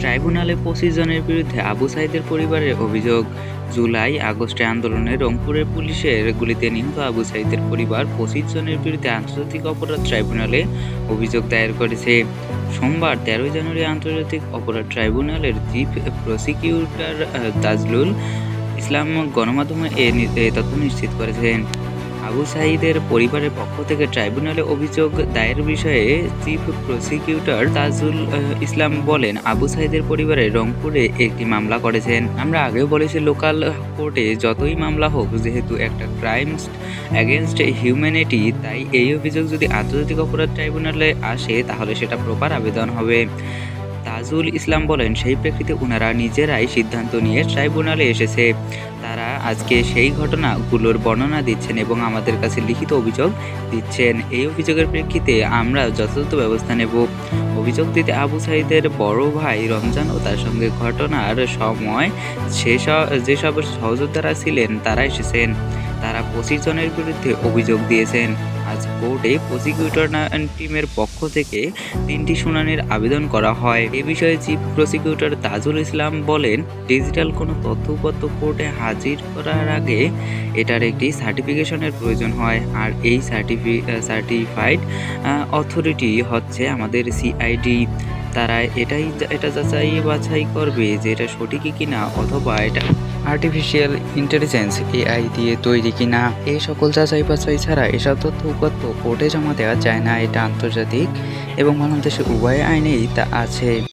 ট্রাইব্যুনালে পঁচিশ জনের বিরুদ্ধে আবু সাইদের পরিবারের অভিযোগ। জুলাই আগস্টে আন্দোলনে রংপুরের পুলিশের গুলিতে নিহত আবু সাইদের পরিবার পঁচিশ জনের বিরুদ্ধে আন্তর্জাতিক অপরাধ ট্রাইব্যুনালে অভিযোগ দায়ের করেছে। সোমবার তেরোই জানুয়ারি আন্তর্জাতিক অপরাধ ট্রাইব্যুনালের চিফ প্রসিকিউটর তাজলুল ইসলাম গণমাধ্যমে এ তথ্য নিশ্চিত করেছেন। আবু সাইদের পরিবারের পক্ষ থেকে ট্রাইব্যুনালে অভিযোগ দায়ের বিষয়ে চিফ প্রসিকিউটর তাজুল ইসলাম বলেন, আবু সাইদের পরিবারে রংপুরে একটি মামলা করেছেন। আমরা আগেও বলেছি, লোকাল কোর্টে যতই মামলা হোক, যেহেতু একটা ক্রাইমস অ্যাগেনস্ট হিউম্যানিটি তাই এই অভিযোগ যদি আন্তর্জাতিক অপরাধ ট্রাইব্যুনালে আসে, তাহলে সেটা প্রপার আবেদন হবে। তাজুল ইসলাম বলেন, সেই প্রেক্ষিতে ওনারা নিজেরাই সিদ্ধান্ত নিয়ে ট্রাইব্যুনালে এসেছে। আজকে সেই ঘটনাগুলোর বর্ণনা দিচ্ছেন এবং আমাদের কাছে লিখিত অভিযোগ দিচ্ছেন। এই অভিযোগের প্রেক্ষিতে আমরা যথাযথ ব্যবস্থা নেব। অভিযোগ দিতে আবু সাইদের বড় ভাই রমজান ও তার সঙ্গে ঘটনার সময় সেসব যেসব সহযোদ্ধারা ছিলেন তারা এসেছেন। তারা পঁচিশ জনের বিরুদ্ধে অভিযোগ দিয়েছেন। আজ কোর্টে প্রসিকিউটর টিমের পক্ষ থেকে তিনটি শুনানির আবেদন করা হয়। এ বিষয়ে চিফ প্রসিকিউটর তাজুল ইসলাম বলেন ডিজিটাল কোনো তথ্যপত্র কোর্টে হাজির করার আগে এটার একটি সার্টিফিকেশনের প্রয়োজন হয়। আর এই সার্টিফি সার্টিফাইড অথরিটি হচ্ছে আমাদের সিআইডি তারা এটাই এটা যাচাই বাছাই করবে যে এটা সঠিকই কিনা অথবা এটা আর্টিফিশিয়াল ইন্টেলিজেন্স এআই দিয়ে তৈরি কিনা? এই সকল যাচাই বাছাই ছাড়া এসব তথ্য উপাত্ত কোর্টে জমা দেওয়া যায় না। এটা আন্তর্জাতিক এবং বাংলাদেশের উভয় আইনেই তা আছে।